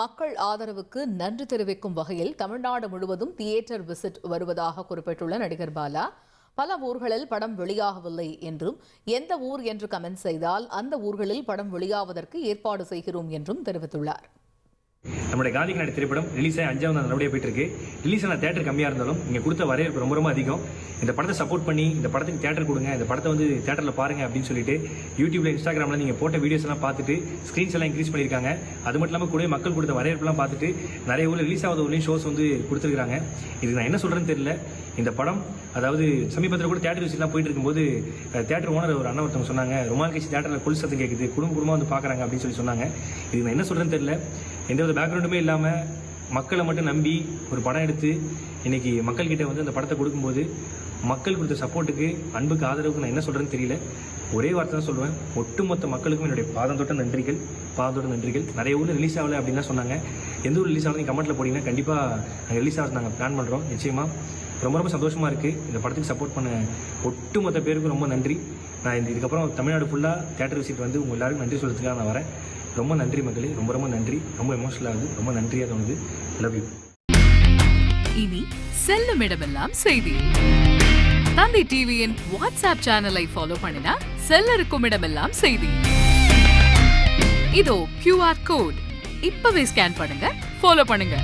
மக்கள் ஆதரவுக்கு நன்றி தெரிவிக்கும் வகையில் தமிழ்நாடு முழுவதும் தியேட்டர் விசிட் வருவதாக குறிப்பிட்டுள்ள நடிகர் பாலா பல ஊர்களில் படம் வெளியாகவில்லை என்றும் எந்த ஊர் என்று கமெண்ட் செய்தால் அந்த ஊர்களில் படம் வெளியாவதற்கு ஏற்பாடு செய்கிறோம் என்றும் தெரிவித்துள்ளார். நம்முடைய காந்தி கண்ணாடி திரைப்படம் ரிலீஸ் ஆகி அஞ்சாவது நாள் நல்லபடியாக போயிட்டு இருக்கு. ரிலீஸ் ஆன தேட்டர் கம்மியாக இருந்தாலும் இங்கே கொடுத்த வரவேற்பு ரொம்ப ரொம்ப அதிகம். இந்த படத்தை சப்போர்ட் பண்ணி இந்த படத்துக்கு தேட்டர் கொடுங்க இந்த படத்தை வந்து தேட்டரில் பாருங்க அப்படின்னு சொல்லிட்டு யூடியூப்ல இன்ஸ்டாகிராமில் நீங்கள் போட்ட வீடியோஸ் எல்லாம் பார்த்துட்டு ஸ்க்ரீன்ஸ் எல்லாம் இன்க்ரீஸ் பண்ணியிருக்காங்க. அது மட்டும் இல்லாமல் கூட மக்கள் கொடுத்த வரவேற்பெல்லாம் பார்த்துட்டு நிறைய ஊரில் ரிலீஸ் ஆகாத ஊர்லேயும் ஷோஸ் வந்து கொடுத்துருக்காங்க. இதுக்கு நான் என்ன சொல்கிறேன்னு தெரியல. இந்த படம் அதாவது சமீபத்தில் கூட தேட்டர் விஷயம்லாம் போயிட்டு இருக்கும்போது தேட்டர் ஓனர் ஒரு அண்ணன் ஒருத்தவங்க சொன்னாங்க ரொமான் கட்சி தேட்டரில் கொல் சத்தம் கேட்குது குடும்ப குடும்பமாக வந்து பார்க்குறாங்க அப்படின்னு சொல்லி சொன்னாங்க. இதுக்கு நான் என்ன சொல்கிறேன்னு தெரியல. எந்த ஒரு பேக்ரவுண்டுமே இல்லாமல் மக்களை மட்டும் நம்பி ஒரு படம் எடுத்து இன்னைக்கு மக்கள்கிட்ட வந்து அந்த படத்தை கொடுக்கும்போது மக்கள் கொடுத்த சப்போர்ட்டுக்கு அன்புக்கு ஆதரவுக்கு நான் என்ன சொல்கிறேன்னு தெரியல. ஒரே வார்த்தை தான் சொல்லுவேன். ஒட்டுமொத்த மக்களுக்கும் என்னுடைய பாதம் தொட்ட நன்றிகள் பாதம் தொட்ட நன்றிகள். நிறைய ஊரில் ரிலீஸ் ஆகலை அப்படின்னு தான் சொன்னாங்க. எந்த ஊர் ரிலீஸ் ஆகணும் கமெண்ட்டில் போட்டிங்கன்னா கண்டிப்பாக நாங்கள் ரிலீஸ் ஆகிறது நாங்கள் பிளான் பண்ணுறோம் நிச்சயமாக ரொம்ப ரொம்ப சந்தோஷமாக இருக்குது இந்த படத்துக்கு சப்போர்ட் பண்ண ஒட்டுமொத்த பேருக்கும் ரொம்ப நன்றி. நான் இந்த இதுக்கப்புறம் தமிழ்நாடு ஃபுல்லாக தேட்டர் விசிட் வந்து உங்கள் எல்லாருக்கும் நன்றி சொல்கிறதுக்காக நான் வரேன். ரொம்ப நன்றி மக்களே ரொம்ப ரொம்ப நன்றி. ரொம்ப எமோஷனல் ஆகுது ரொம்ப நன்றியாக தோணுது. லவ் யூ இனி செல்லும் இடமெல்லாம் செய்தி. தந்தை டிவியின் வாட்ஸ்அப் சேனலை ஃபாலோ பண்ணினா செல்ல இருக்கும் இடமெல்லாம் செய்தி. இதோ கியூஆர் கோட் இப்பவே ஸ்கேன் பண்ணுங்க. ஃபாலோ பண்ணுங்க.